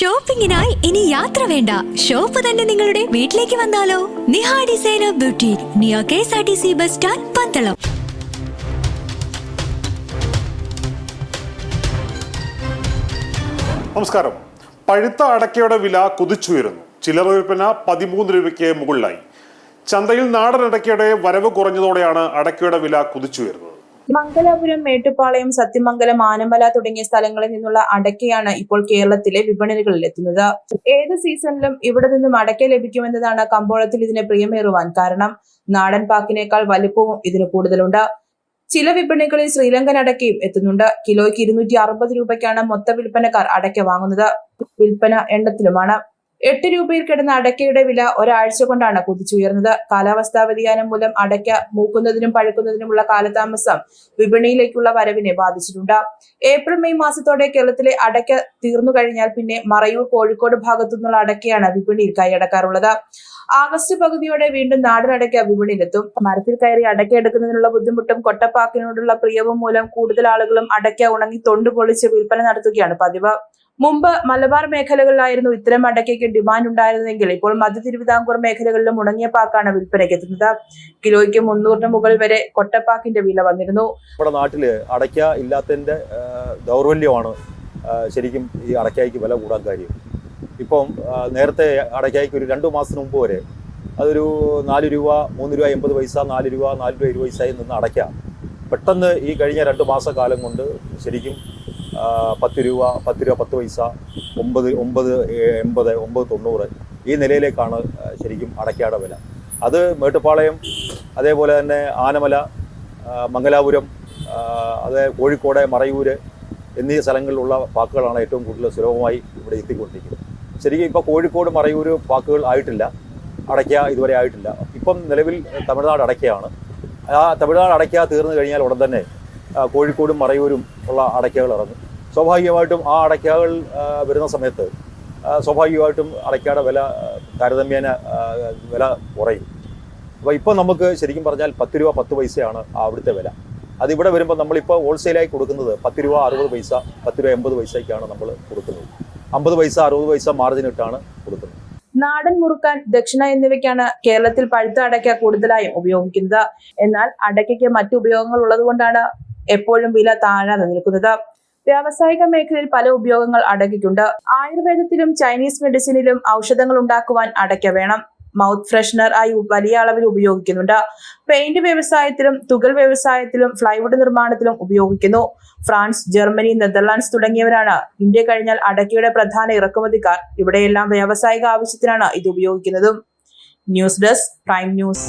ഷോപ്പിംഗിനായി ഇനി യാത്ര വേണ്ട. ഷോപ്പ് തന്നെ നിങ്ങളുടെ വീട്ടിലേക്ക് വന്നാലോ? Niha designer beauty near K S R T C bus stand Pandalam. നമസ്കാരം. പഴുത്ത അടക്കയുടെ വില കുതിച്ചുയരുന്നു. ചില്ലറ വിൽപ്പന പതിമൂന്ന് രൂപയ്ക്ക് മുകളിലായി. ചന്തയിൽ നാടൻ അടക്കയുടെ വരവ് കുറഞ്ഞതോടെയാണ് അടക്കയുടെ വില കുതിച്ചുയരുന്നത്. മംഗലാപുരം മേട്ടുപാളയം സത്യമംഗലം ആനമല തുടങ്ങിയ സ്ഥലങ്ങളിൽ നിന്നുള്ള അടക്കയാണ് ഇപ്പോൾ കേരളത്തിലെ വിപണികളിൽ എത്തുന്നത്. ഏത് സീസണിലും ഇവിടെ നിന്നും അടക്ക ലഭിക്കുമെന്നതാണ് കമ്പോളത്തിൽ ഇതിനെ പ്രിയമേറുവാൻ കാരണം. നാടൻ പാക്കിനേക്കാൾ വലുപ്പവും ഇതിന് കൂടുതലുണ്ട്. ചില വിപണികളിൽ ശ്രീലങ്കൻ അടക്കയും എത്തുന്നുണ്ട്. കിലോയ്ക്ക് ഇരുന്നൂറ്റി അറുപത് രൂപയ്ക്കാണ് മൊത്ത വിൽപ്പനക്കാർ അടയ്ക്ക വാങ്ങുന്നത്. വിൽപ്പന എണ്ണത്തിലുമാണ്. എട്ട് രൂപയിൽ കിടന്ന അടയ്ക്കയുടെ വില ഒരാഴ്ച കൊണ്ടാണ് കുതിച്ചുയർന്നത്. കാലാവസ്ഥാ വ്യതിയാനം മൂലം അടയ്ക്ക മൂക്കുന്നതിനും പഴുക്കുന്നതിനുമുള്ള കാലതാമസം വിപണിയിലേക്കുള്ള വരവിനെ ബാധിച്ചിട്ടുണ്ട്. ഏപ്രിൽ മെയ് മാസത്തോടെ കേരളത്തിലെ അടയ്ക്ക തീർന്നു കഴിഞ്ഞാൽ പിന്നെ മറയൂർ കോഴിക്കോട് ഭാഗത്തു നിന്നുള്ള അടയ്ക്കയാണ് വിപണിയിൽ കൈയടക്കാറുള്ളത്. ആഗസ്റ്റ് പകുതിയോടെ വീണ്ടും നാടൻ അടയ്ക്ക വിപണിയിലെത്തും. മരത്തിൽ കയറി അടയ്ക്ക എടുക്കുന്നതിനുള്ള ബുദ്ധിമുട്ടും കൊട്ടപ്പാക്കിനോടുള്ള പ്രിയവും മൂലം കൂടുതൽ ആളുകളും അടയ്ക്ക ഉണങ്ങി തൊണ്ടു പൊളിച്ച് വിൽപ്പന നടത്തുകയാണ് പതിവ്. മുമ്പ് മലബാർ മേഖലകളിലായിരുന്നു ഇത്തരം അടയ്ക്കയ്ക്ക് ഡിമാൻഡ് ഉണ്ടായിരുന്നെങ്കിൽ ഇപ്പോൾ മധ്യ തിരുവിതാംകൂർ മേഖലകളിലും ഉണങ്ങിയ പാക്കാണ് വിൽപ്പനയ്ക്ക് എത്തുന്നത്. കിലോയ്ക്ക് മുന്നൂറിന് മുകളിൽ വരെ കൊട്ടപ്പാക്കിന്റെ വില വന്നിരുന്നു. നമ്മുടെ നാട്ടിൽ അടയ്ക്ക ഇല്ലാത്തതിന്റെ ദൗർബല്യമാണ് ശരിക്കും ഈ അടയ്ക്കായ്ക്ക് വില കൂടാൻ കാര്യം. ഇപ്പം നേരത്തെ അടയ്ക്കായ്ക്ക് ഒരു രണ്ടു മാസത്തിന് മുമ്പ് വരെ അതൊരു നാല് രൂപ മൂന്ന് രൂപ എൺപത് പൈസ നാല് രൂപ നാല് രൂപ ഇരുപത് പൈസയിൽ നിന്ന് അടയ്ക്കാം. പെട്ടെന്ന് ഈ കഴിഞ്ഞ രണ്ട് മാസക്കാലം കൊണ്ട് ശരിക്കും പത്ത് രൂപ പത്ത് രൂപ പത്ത് പൈസ ഒമ്പത് ഒമ്പത് എൺപത് ഒമ്പത് തൊണ്ണൂറ് ഈ നിലയിലേക്കാണ് ശരിക്കും അടയ്ക്കാട വില. അത് മേട്ടുപ്പാളയം അതേപോലെ തന്നെ ആനമല മംഗലാപുരം അത് കോഴിക്കോട് മറയൂര് എന്നീ സ്ഥലങ്ങളിലുള്ള പാക്കുകളാണ് ഏറ്റവും കൂടുതൽ സുലഭമായി ഇവിടെ എത്തിക്കൊണ്ടിരിക്കുന്നത്. ശരിക്കും ഇപ്പോൾ കോഴിക്കോട് മറയൂര് പാക്കുകൾ ആയിട്ടില്ല. അടയ്ക്ക ഇതുവരെ ആയിട്ടില്ല. ഇപ്പം നിലവിൽ തമിഴ്നാട് അടയ്ക്കയാണ്. ആ തമിഴ്നാട് അടയ്ക്ക തീർന്നു കഴിഞ്ഞാൽ ഉടൻ തന്നെ കോഴിക്കോടും മറയൂരും ഉള്ള അടയ്ക്കകൾ ഇറങ്ങും. സ്വാഭാവികമായിട്ടും ആ അടയ്ക്കകൾ വരുന്ന സമയത്ത് സ്വാഭാവികമായിട്ടും അടയ്ക്കയുടെ വില താരതമ്യേന വില കുറയും. അപ്പോൾ ഇപ്പോൾ നമുക്ക് ശരിക്കും പറഞ്ഞാൽ പത്ത് രൂപ പത്ത് പൈസയാണ് അവിടുത്തെ വില. അതിവിടെ വരുമ്പോൾ നമ്മളിപ്പോൾ ഹോൾസെയിലായി കൊടുക്കുന്നത് പത്ത് രൂപ അറുപത് പൈസ പത്ത് രൂപ എൺപത് പൈസയ്ക്കാണ് നമ്മൾ കൊടുക്കുന്നത്. അമ്പത് പൈസ അറുപത് പൈസ മാർജിൻ ഇട്ടാണ് കൊടുക്കുന്നത്. നാടൻ മുറുക്കാൻ ദക്ഷിണ എന്നിവയ്ക്കാണ് കേരളത്തിൽ പഴുത്ത അടയ്ക്ക കൂടുതലായും ഉപയോഗിക്കുന്നത്. എന്നാൽ അടയ്ക്കയ്ക്ക് മറ്റു ഉപയോഗങ്ങൾ ഉള്ളതുകൊണ്ടാണ് എപ്പോഴും വില താഴാതെ നിൽക്കുന്നത്. വ്യാവസായിക മേഖലയിൽ പല ഉപയോഗങ്ങൾ അടയ്ക്കുണ്ട് ആയുർവേദത്തിലും ചൈനീസ് മെഡിസിനിലും ഔഷധങ്ങൾ ഉണ്ടാക്കുവാൻ അടയ്ക്ക വേണം. മൗത്ത് ഫ്രഷ്നർ ആയി വലിയ അളവിൽ ഉപയോഗിക്കുന്നുണ്ട്. പെയിന്റ് വ്യവസായത്തിലും തുകൽ വ്യവസായത്തിലും ഫ്ലൈവുഡ് നിർമ്മാണത്തിലും ഉപയോഗിക്കുന്നു. ഫ്രാൻസ് ജർമ്മനി നെതർലാൻഡ്സ് തുടങ്ങിയവരാണ്. ഇന്ത്യ കഴിഞ്ഞാൽ അടക്കിയുടെ പ്രധാന ഇറക്കുമതിക്കാർ. ഇവിടെയെല്ലാം വ്യാവസായിക ആവശ്യത്തിനാണ് ഇത് ഉപയോഗിക്കുന്നതും. News desk prime news.